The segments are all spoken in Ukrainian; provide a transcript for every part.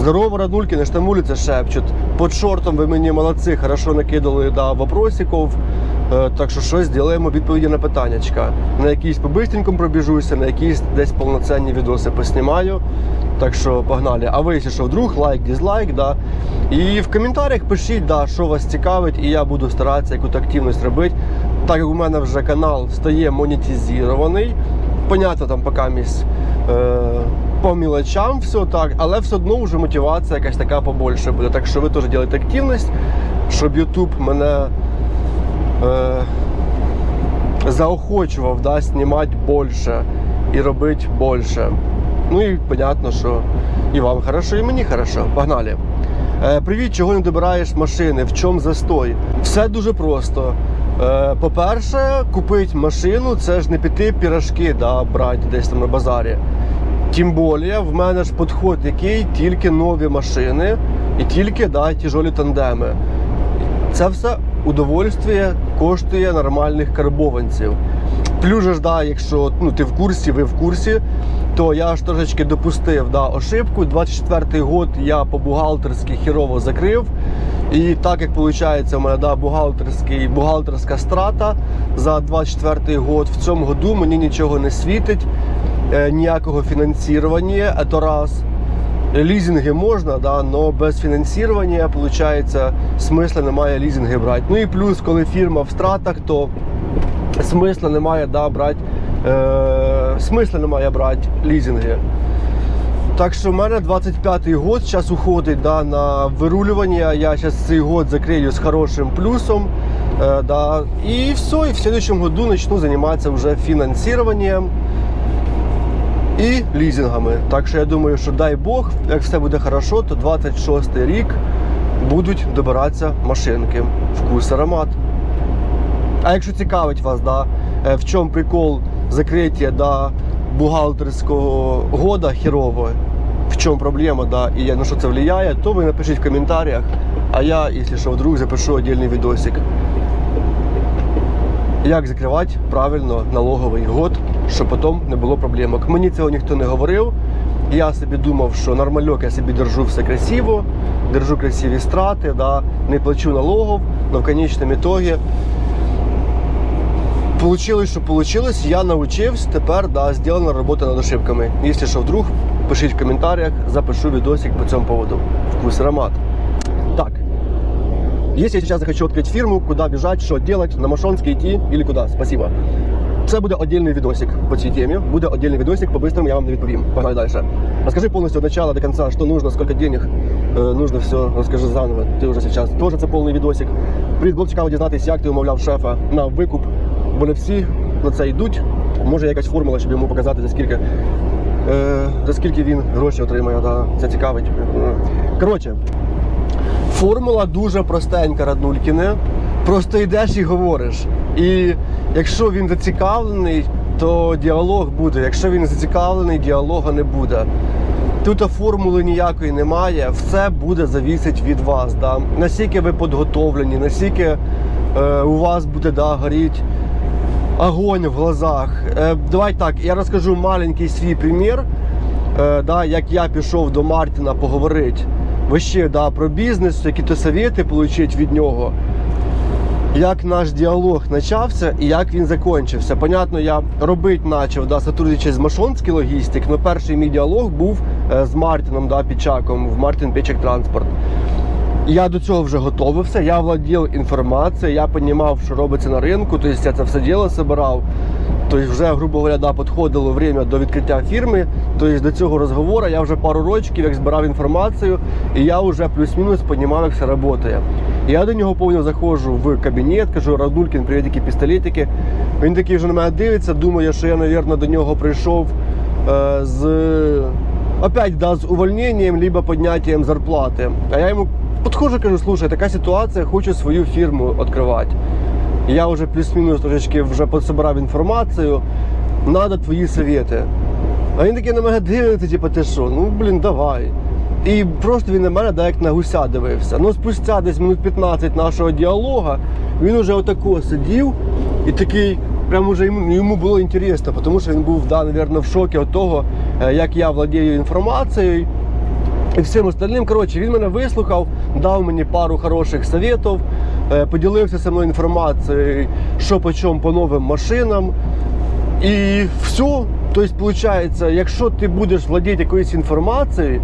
Здорово, Радулькины, что там улицы шепчуть. Под шортом ви мені молодці, хорошо накидали да, вопросиків. Е, Так що щось зробимо відповіді на питаннячка. На якісь по-бистренькому пробіжуся, на якісь десь повноцінні відоси поснімаю. Так що погнали. А ви, якщо що, вдруг, лайк, дизлайк, да. І в коментарях пишіть, да, що вас цікавить, і я буду старатися якусь активність робити. Так як у мене вже канал стає монетизований. Понятно, там поки місь по мілочам все так, але все одно вже мотивація якась така побольше буде. Так що ви теж робите активність, щоб YouTube мене е, заохочував да, знімати більше і робити більше. Ну і понятно, що і вам хорошо, і мені хорошо. Погнали. Е, привіт, чого не добираєш машини? В чому застой? Все дуже просто. Е, по-перше, купити машину це ж не піти пірашки да, брати десь там на базарі. Тим більше, в мене ж підход який тільки нові машини і тільки да, тяжолі тандеми. Це все удовольствие коштує нормальних карбованців. Плюс ж, да, якщо ну, ти в курсі, ви в курсі, то я ж трошечки допустив да, ошибку. 24-й год я по бухгалтерськи хірово закрив. І так як виходить, у мене да, бухгалтерський, бухгалтерська страта за 24-й год, в цьому году мені нічого не світить, ніякого фінансування, це раз. Лізинги можна, да, але без фінансування, виходить, смисла немає лізинги брати. Ну і плюс, коли фірма в стратах, то смисла немає да, брати, е, смисла немає брати лізинги. Так що в мене 25-й год зараз уходить да, на вирулювання. Я зараз цей год закрию з хорошим плюсом. Е, да, і все, і в следующем году начну займатися вже фінансуванням і лізингами. Так що я думаю, що дай Бог, як все буде хорошо, то 26 рік будуть добиратися машинки. Вкус, аромат. А якщо цікавить вас, да, е, в чому прикол закриття да, бухгалтерського года херово, в чому проблема, да, і на що це впливає, то ви напишіть в коментарях. А я, якщо що, вдруг запишу отдельний відосик. Як закривати правильно налоговий год, щоб потім не було проблемок. Мені цього ніхто не говорив. Я собі думав, що нормальок, я собі держу все красиво, держу красиві страти, да, не плачу налогов, але в конечному ітогі Получилось, що получилось, я навчився, тепер да, зроблена робота над ошибками. Якщо що вдруг, пишіть в коментарях, запишу відосик по цьому поводу. Вкус, аромат. Так. Если я сейчас захочу открыть фирму, куда бежать, что делать, на Машонский идти или куда? Спасибо. Це буде отдельний відосик по цій темі. Буде отдельний відосик, по-быстрому я вам не відповім. Погнали дальше. Расскажи полностью от начала до конца, что нужно, сколько денег э, нужно все. Расскажи заново. Ти вже сейчас. Тоже це повний відосик. Привіт, було цікаво дізнатися, як ти умовляв шефа на викуп, бо не всі на це йдуть. Може якась формула, щоб йому показати, за скільки, е, за скільки він гроші отримає. Да. Це цікавить. Е. Коротше, Формула дуже простенька, Раднулькіне. Просто йдеш і говориш. І якщо він зацікавлений, то діалог буде. Якщо він зацікавлений, діалога не буде. Тут формули ніякої немає, все буде завісить від вас. Да? Наскільки ви підготовлені, наскільки е, у вас буде да, горіть огонь в глазах. Е, давай так, я розкажу маленький свій примір, е, да, як я пішов до Мартіна поговорити вообще, да, про бізнес, які-то совєти отримати від нього. Як наш діалог почався і як він закінчився. Понятно, я робити почав, да, сотрудничати з Машонський логістик, але перший мій діалог був е, з Мартіном да, Пічаком в Мартін Пічак Транспорт. Я до цього вже готувався, я владів інформацією, я розумів, що робиться на ринку, тобто я це все діло збирав. Тобто вже, грубо говоря, да, підходило время до відкриття фірми. Тобто до цього розговору я вже пару років як збирав інформацію, і я вже плюс-мінус розумів, як все працює. Я до нього повністю заходжу в кабінет, кажу, Радулькін, які пістолетики. Він такий вже на мене дивиться, думає, що я, мабуть, до нього прийшов е, з опять да, з увольненням, либо підняттям зарплати. А я йому підходжу, кажу, слушай, така ситуація, хочу свою фірму відкривати. Я вже плюс-мінус трошечки вже пособирав інформацію. Надо твої совєти. А він такий на мене дивиться, типу, ти що? Ну, блін, давай. І просто він на мене як на гуся дивився. Ну, спустя десь минут 15 нашого діалога він уже отако сидів і такий, прям уже йому, йому було інтересно, тому що він був, да, мабуть, в шокі від того, е, як я владію інформацією. і всім остальним. Коротше, він мене вислухав, дав мені пару хороших советів, поділився зі мною інформацією, що по чому по новим машинам. І все. Тобто, виходить, якщо ти будеш володіти якоюсь інформацією,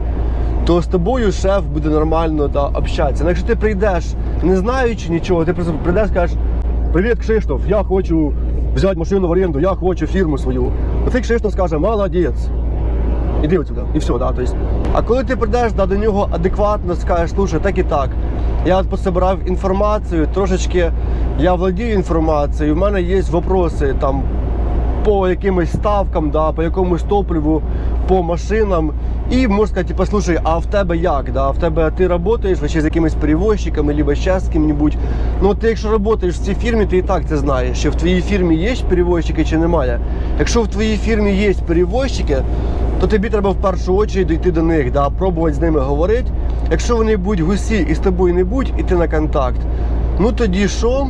то з тобою шеф буде нормально да, общатися. Ну, якщо ти прийдеш, не знаючи нічого, ти просто прийдеш і скажеш: Привіт, Кшиштоф, я хочу взяти машину в оренду, я хочу фірму свою. Оцей Кшиштоф скаже, молодець. Іди отсюда, і все, да. Тобто, а коли ти прийдеш да, до нього адекватно, скажеш, слушай, так і так. Я от пособирав інформацію, трошечки я владію інформацією, у мене є вопроси там по якимось ставкам, да, по якомусь топливу, по машинам. І можна сказати, типу, слушай, а в тебе як? Да? В тебе ти працюєш чи з якимись перевозчиками, либо ще з ким-небудь. Ну ти якщо працюєш в цій фірмі, ти і так це знаєш, що в твоїй фірмі є перевозчики чи немає. Якщо в твоїй фірмі є перевозчики, то тобі треба в першу чергу дійти до них, да, пробувати з ними говорити. Якщо вони будуть гусі і з тобою не будуть іти на контакт, ну тоді що?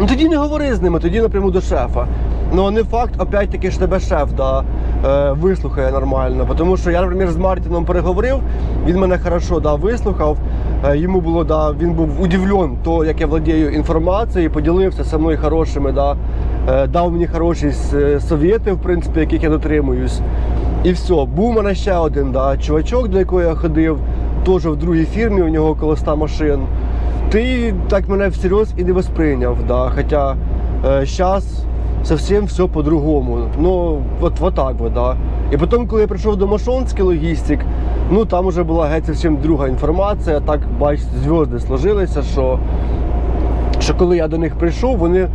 Ну тоді не говори з ними, тоді напряму до шефа. Ну не факт, опять-таки, що тебе шеф да, е, вислухає нормально. Тому що я, наприклад, з Мартіном переговорив, він мене хорошо да, вислухав. Е, йому було, да, він був удивлен, то, як я владію інформацією, поділився зі мною хорошими, да, е, дав мені хороші совєти, в принципі, яких я дотримуюсь. І все, був мене ще один да, чувачок, до якого я ходив, теж в другій фірмі, у нього коло 100 машин. Ти так мене всерйоз і не восприйняв, да. Хоча зараз совсем все по-другому. Ну, от, вот так вот, да. І потім, коли я прийшов до Машонський логістик, ну там вже була геть зовсім друга інформація. Так, бач, зв'язки сложилися, що, що коли я до них прийшов, вони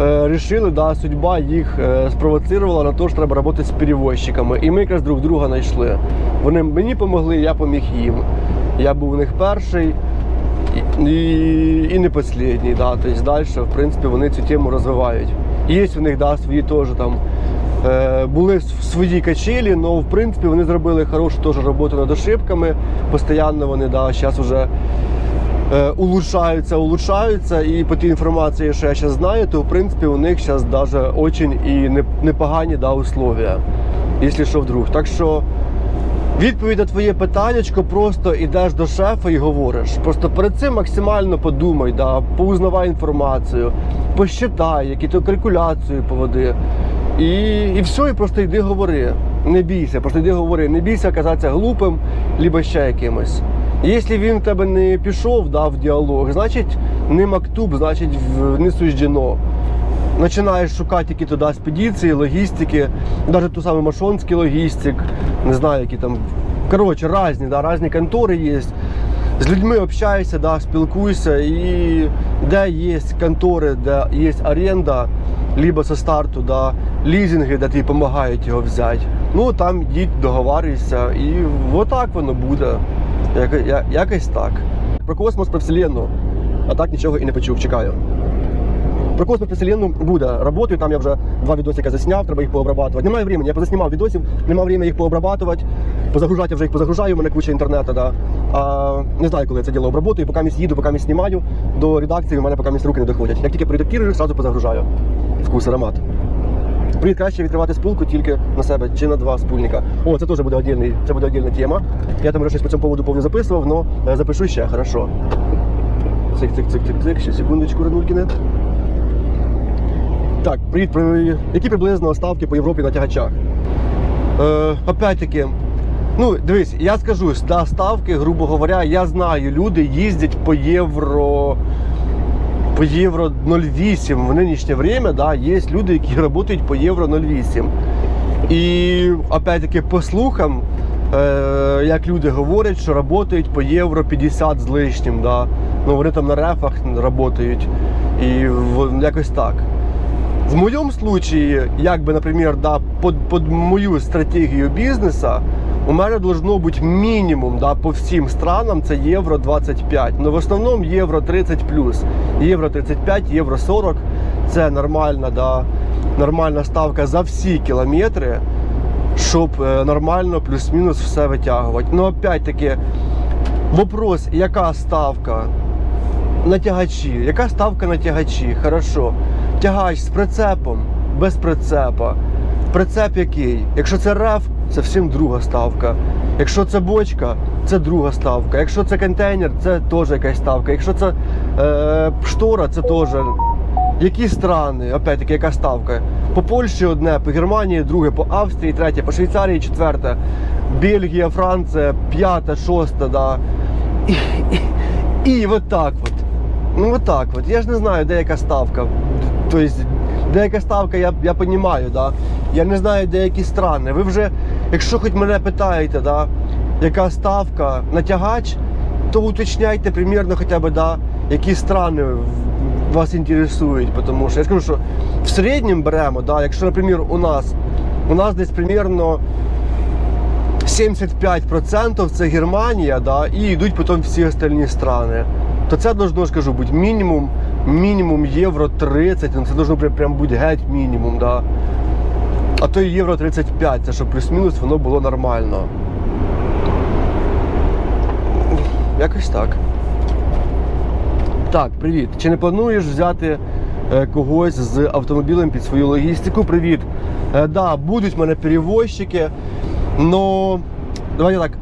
е, рішили, да, судьба їх е, спровоцировала на те, що треба працювати з перевозчиками. І ми якраз друг друга знайшли. Вони мені допомогли, я поміг їм. Я був у них перший. І, і, не останній, да. Тобто далі, в принципі, вони цю тему розвивають. Є у них да, свої теж там. Е, були свої качелі, але в принципі вони зробили хорошу теж роботу над ошибками. Постійно вони да, зараз вже улучшаються, улучшаються. І по тій інформації, що я зараз знаю, то в принципі у них зараз навіть дуже і непогані да, условия, якщо що вдруг. Так що Відповідь на твоє питаннячко, просто йдеш до шефа і говориш. Просто перед цим максимально подумай, да, поузнавай інформацію, посчитай, які то калькуляцію поводи. І, і все, і просто йди говори. Не бійся, просто йди говори. Не бійся казатися глупим, либо ще якимось. Якщо він в тебе не пішов да, в діалог, значить не мактуб, значить не суждено починаєш шукати які туди експедиції, логістики, навіть ту саму Машонський логістик, не знаю, які там. Коротше, різні, да, різні контори є. З людьми общаєшся, да, спілкуйся, і де є контори, де є оренда, либо со старту, да, лізинги, де тобі допомагають його взяти. Ну там йдіть, договарюйся, і отак воно буде. Яко- я- якось так. Про космос, про вселенну. А так нічого і не почув. Чекаю. Про космос про вселенну буде. Работаю, там я вже два відосика засняв, треба їх пообрабатувати. Немає времени, я позаснімав відосів, немає времени їх пообрабатувати. Позагружати я вже їх позагружаю, у мене куча інтернету, да. А, не знаю, коли я це діло обработаю, поки місь їду, поки місь знімаю, до редакції у мене поки місь руки не доходять. Як тільки проредактирую, одразу позагружаю. Вкус, аромат. Привіт, краще відкривати спулку тільки на себе чи на два спульника. О, це теж буде отдельний, це буде отдельна тема. Я там вже щось по цьому поводу повні записував, але запишу ще, хорошо. Цик, цик, цик, цик, цик, ще секундочку, Ранулькіне. Так, привіт, при- які приблизно ставки по Європі на тягачах? Е, опять-таки, ну, дивись, я скажу, да, ставки, грубо говоря, я знаю, люди їздять по євро. По євро 0,8 в нинішнє время, да, є люди, які працюють по євро 0,8. І опять-таки по слухам, е, як люди говорять, що працюють по євро 50 з лишнім. Да. Ну, вони там на рефах працюють. І в- якось так. В моєму случаї, як би, наприклад, да, під, під мою стратегію бізнесу, у мене должно бути мінімум да, по всім странам це євро 25. Ну в основному євро 30 плюс. Євро 35, євро 40 це нормальна, да, нормальна ставка за всі кілометри, щоб е, нормально плюс-мінус все витягувати. Ну, опять-таки, вопрос, яка ставка? на тягачі. Яка ставка на тягачі? Хорошо. Тягач з прицепом, без прицепа. Прицеп який? Якщо це реф, це всім друга ставка. Якщо це бочка, це друга ставка. Якщо це контейнер, це теж якась ставка. Якщо це е, штора, це теж. Які страни, опять-таки, яка ставка? По Польщі одне, по Германії друге, по Австрії третє, по Швейцарії четверте, Бельгія, Франція, п'ята, шоста, да. І, і, і от так от. Ну от так от. Я ж не знаю, де яка ставка. Тобто, де яка ставка, я, я розумію, да. Я не знаю, де які страни. Ви вже, якщо хоч мене питаєте, да, яка ставка на тягач, то уточняйте примірно хоча б, да, які страни вас інтересують. Тому що я скажу, що в середньому беремо, да, якщо, наприклад, у нас, у нас десь примірно 75% це Германія, да, і йдуть потім всі остальні страни. То це должно, скажу, бути мінімум, мінімум євро 30, ну це должно прям, бути геть мінімум, да. А то і євро 35, це щоб плюс-мінус воно було нормально. Якось так. Так, привіт. Чи не плануєш взяти е, когось з автомобілем під свою логістику? Привіт. Е, да, будуть в мене перевозчики. Но давайте так.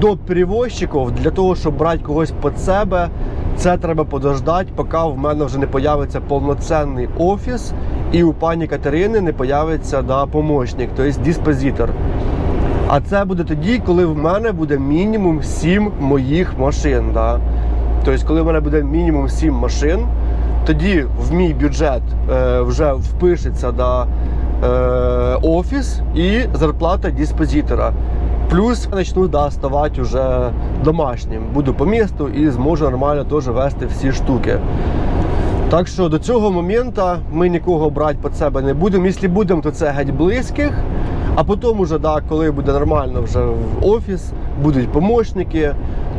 До перевозчиків для того, щоб брати когось під себе, це треба подождати, поки в мене вже не появиться повноцінний офіс і у пані Катерини не появиться да, помощник, тобто диспозитор. А це буде тоді, коли в мене буде мінімум 7 моїх машин. Да? Тобто, коли в мене буде мінімум 7 машин, тоді в мій бюджет е, вже впишеться да, е, офіс і зарплата диспозитора. Плюс почну да, ставати вже домашнім. Буду по місту і зможу нормально теж вести всі штуки. Так що до цього моменту ми нікого брати під себе не будемо. Якщо будемо, то це геть близьких. А потім, уже, да, коли буде нормально вже в офіс, будуть помощники,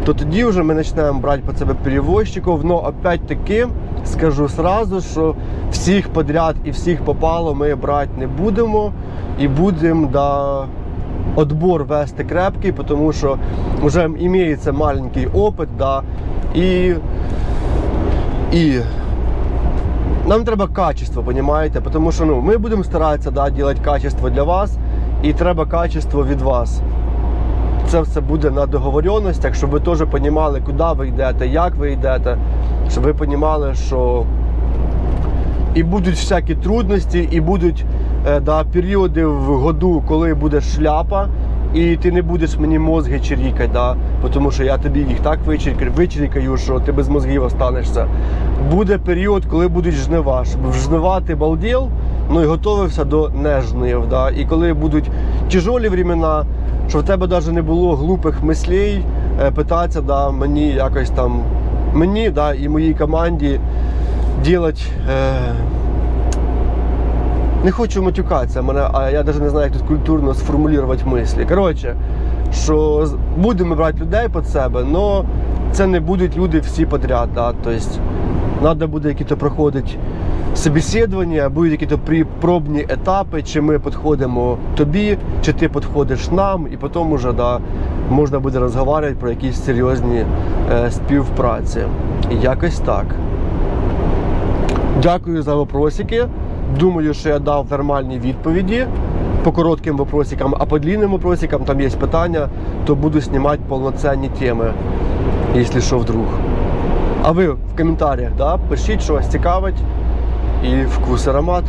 то тоді вже ми почнемо брати під себе перевозчиків. Но опять-таки скажу сразу, що всіх подряд і всіх попало ми брати не будемо. І будемо да, отбор вести крепкий, тому що вже імеється маленький опит, да, і, і нам треба качество, понимаете? Тому що ну, ми будемо старатися да, робити качество для вас, і треба качество від вас. Це все буде на договоренностях, щоб ви теж розуміли, куди ви йдете, як ви йдете, щоб ви розуміли, що і будуть всякі трудності, і будуть е, да, періоди в году, коли буде шляпа, і ти не будеш мені мозги чирікати, да, тому що я тобі їх так вичиркаю, вичиркаю, що ти без мозгів останешся. Буде період, коли будуть жнива, щоб в жнива ти балдів, ну і готувався до нежнив. Да. І коли будуть тяжолі времена, що в тебе навіть не було глупих мислей, е, питатися да, мені якось там, мені да, і моїй команді делать. Е... Не хочу матюкатися, мене, а я навіть не знаю, як тут культурно сформулювати мислі. Коротше, що будемо брати людей під себе, але це не будуть люди всі подряд. Да? Тобто, треба буде якісь проходити собеседування, будуть якісь пробні етапи, чи ми підходимо тобі, чи ти підходиш нам, і потім вже да, можна буде розговорювати про якісь серйозні е, співпраці. Якось так. Дякую за вопросики. Думаю, що я дав нормальні відповіді по коротким вопросикам, а по длинним вопросикам там є питання, то буду знімати повноцінні теми, якщо що вдруг. А ви в коментарях да, пишіть, що вас цікавить і вкус аромат.